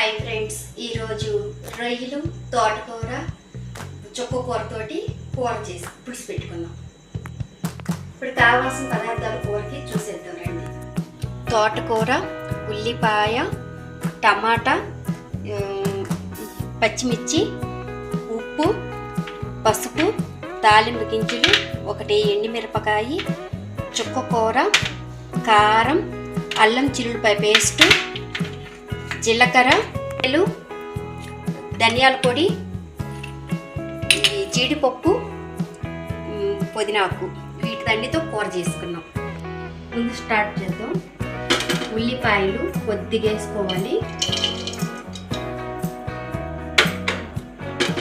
Hi friends ఈరోజు రొయ్యలు తోటకూర చుక్కకూరతోటి కూర చేసి పులుసు పెట్టుకుందాం. ఇప్పుడు కావాల్సిన పదార్థాలు కూరకి చూసేద్దాం రండి. తోటకూర ఉల్లిపాయ టమాటా పచ్చిమిర్చి ఉప్పు పసుపు తాలింపు గింజలు ఒకటి ఎండుమిరపకాయ చుక్కకూర కారం అల్లం చిల్లుపై పేస్టు జీలకర్ర ధనియాల పొడి జీడిపప్పు పుదీనాకు పుదీనాకు దండితో కూర చేసుకున్నాం. ముందు స్టార్ట్ చేద్దాం. ఉల్లిపాయలు కొద్దిగా వేసుకోవాలి.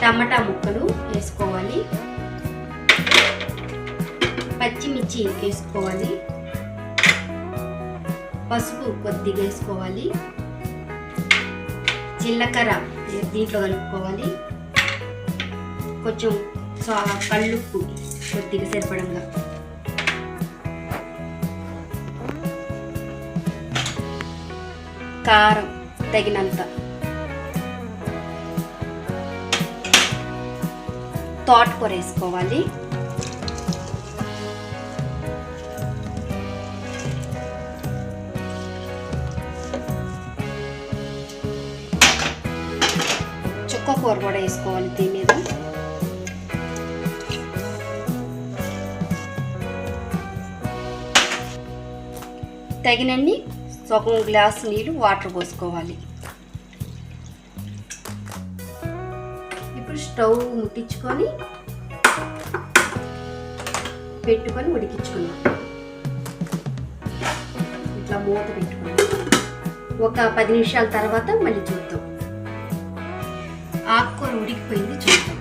టమాటా ముక్కలు వేసుకోవాలి. పచ్చిమిర్చి వేసుకోవాలి. పసుపు కొద్దిగా వేసుకోవాలి. జీలకర్ర దీంట్లో కలుపుకోవాలి. కొంచెం కళ్ళుప్పు కొద్దిగా సరిపడంగా. కారం తగినంత. తోటకూర వేసుకోవాలి. కూర కూడా వేసుకోవాలి దీని మీద. తగినన్ని సగం గ్లాస్ నీళ్ళు వాటర్ పోసుకోవాలి. ఇప్పుడు స్టవ్ ముట్టించుకొని పెట్టుకొని ఉడికించుకున్నాం ఇట్లా మూత పెట్టుకుని ఒక పది నిమిషాల తర్వాత మళ్ళీ చూద్దాం. ఆకుకూర ఉడికిపోయింది చూద్దాం.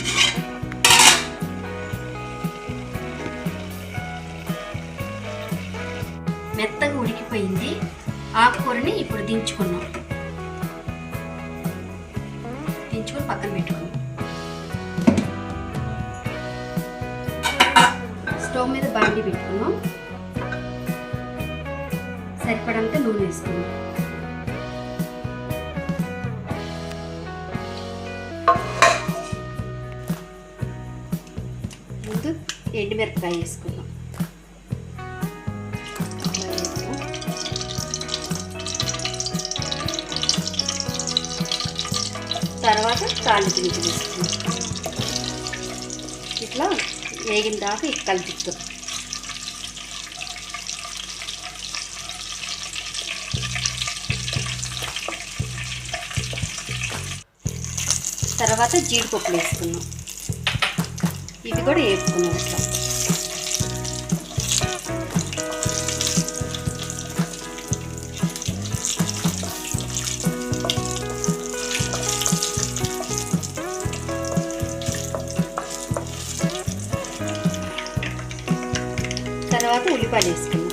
మెత్తగా ఉడికిపోయింది. ఆకుకూరని ఇప్పుడు దించుకున్నాం దించుకొని పక్కన పెట్టుకున్నాం స్టవ్ మీద బాండి పెట్టుకున్నాం సరిపడంత నూనె వేసుకున్నాం ఫస్ట్ ఎండుమిరపకాయ వేసుకుందాం. తర్వాత కాళ్ళు గింజలు వేసుకుందాం. ఇట్లా వేగిన దాకా ఇది కలుపుతాం. తర్వాత జీడిపప్పులు వేసుకున్నాం ఇది కూడా వేసుకున్నాం ఇట్లా తర్వాత ఉల్లిపాయలు వేసుకున్నాం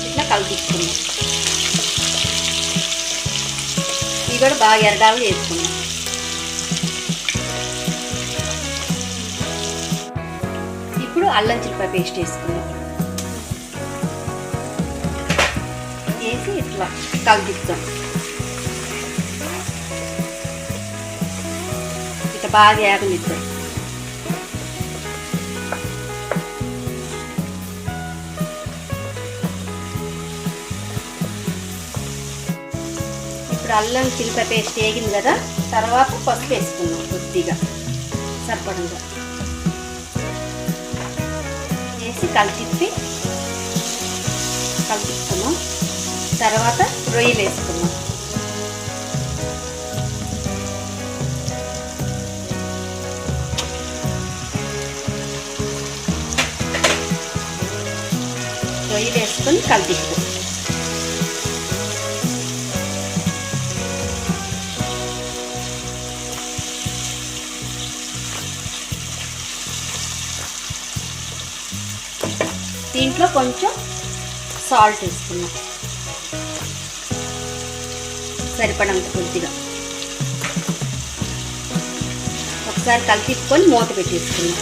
ఇట్లా కలిపించుకున్నాం ఇది కూడా బాగా ఎరగాలు చేసుకున్నాం. ఇప్పుడు అల్లం చిల్లిపాయ పేస్ట్ వేసుకున్నాం వేసి ఇట్లా కలిపిస్తాం. ఇట్లా బాగా ఏగనిద్దాం. ఇప్పుడు అల్లం చిల్లిపాయ పేస్ట్ వేగింది కదా తర్వాత పసుపు వేసుకున్నాం కొద్దిగా సరిపడంగా వేసి కలిపి కలిపిస్తున్నాం తర్వాత రొయ్యలు వేసుకున్నాం రొయ్యలు వేసుకొని కలిపిస్తాం దీంట్లో కొంచెం సాల్ట్ వేసుకున్నాం. సరిపడంత కొద్దిగా. ఒకసారి కలిపికొని మూత పెట్టేసుకున్నాం.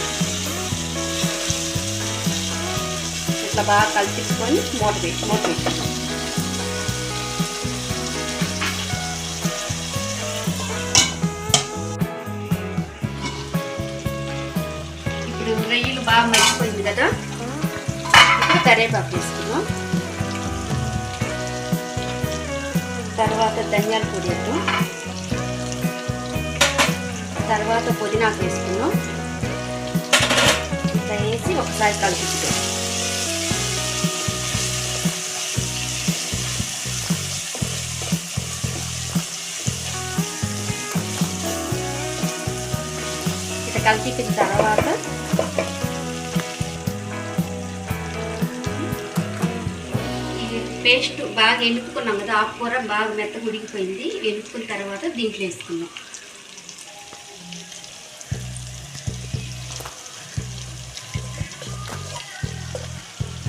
ఇట్లా బాగా కలిపించుకొని మూత పెట్టి మూత పెట్టుకున్నాం ఇప్పుడు రొయ్యలు బాగా మర్చిపోయింది కదా? కరేపాకు వేసుకున్నాం తర్వాత ధనియాల పొడి వేద్దాం. తర్వాత పుదీనాకు వేసుకున్నాం ఇట్లా వేసి ఒకసారి కలుపుకుంటాం ఇట్లా కలిపిన తర్వాత పేస్ట్ బాగా ఎలుపుకున్నాం కదా ఆకుకూర బాగా మెత్తగా ఉడికిపోయింది. ఎలుపుకున్న తర్వాత దీంట్లో వేసుకున్నాం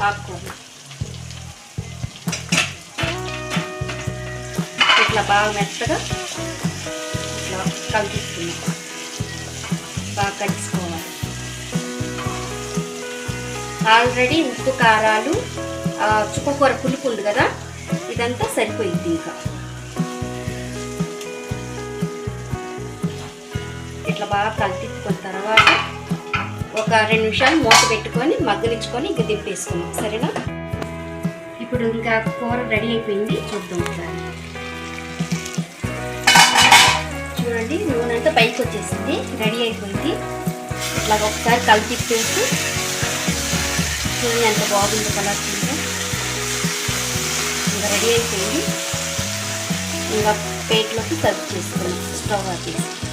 ఆకుకూర ఇట్లా బాగా మెత్తగా ఇట్లా కలిపిస్తున్నాం బాగా కలుసుకోవాలి ఆల్రెడీ ఉప్పు కారాలు చుక్కకూర పులుపు ఉంది కదా? ఇదంతా సరిపోయింది ఇంకా. ఇట్లా బాగా కలిపిక్కున్న తర్వాత ఒక రెండు నిమిషాలు మూత పెట్టుకొని మగ్గనిచ్చుకొని ఇంక దింపేసుకున్నాం సరేనా? ఇప్పుడు ఇంకా కూర రెడీ అయిపోయింది. చూద్దాం ఒకసారి. చూడండి నూనె అంతా పైకి వచ్చేసింది. రెడీ అయిపోయింది. ఇట్లా ఒకసారి కలిపిప్పేసి నూనె ఎంత బాగుంది కలర్ ఇంకా రెడీ అయిపోయింది. ఇంకా ప్లేట్లోకి సర్వ్ చేసుకున్నాం స్టవ్ ఆపేసి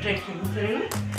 సూపర్ ఉంది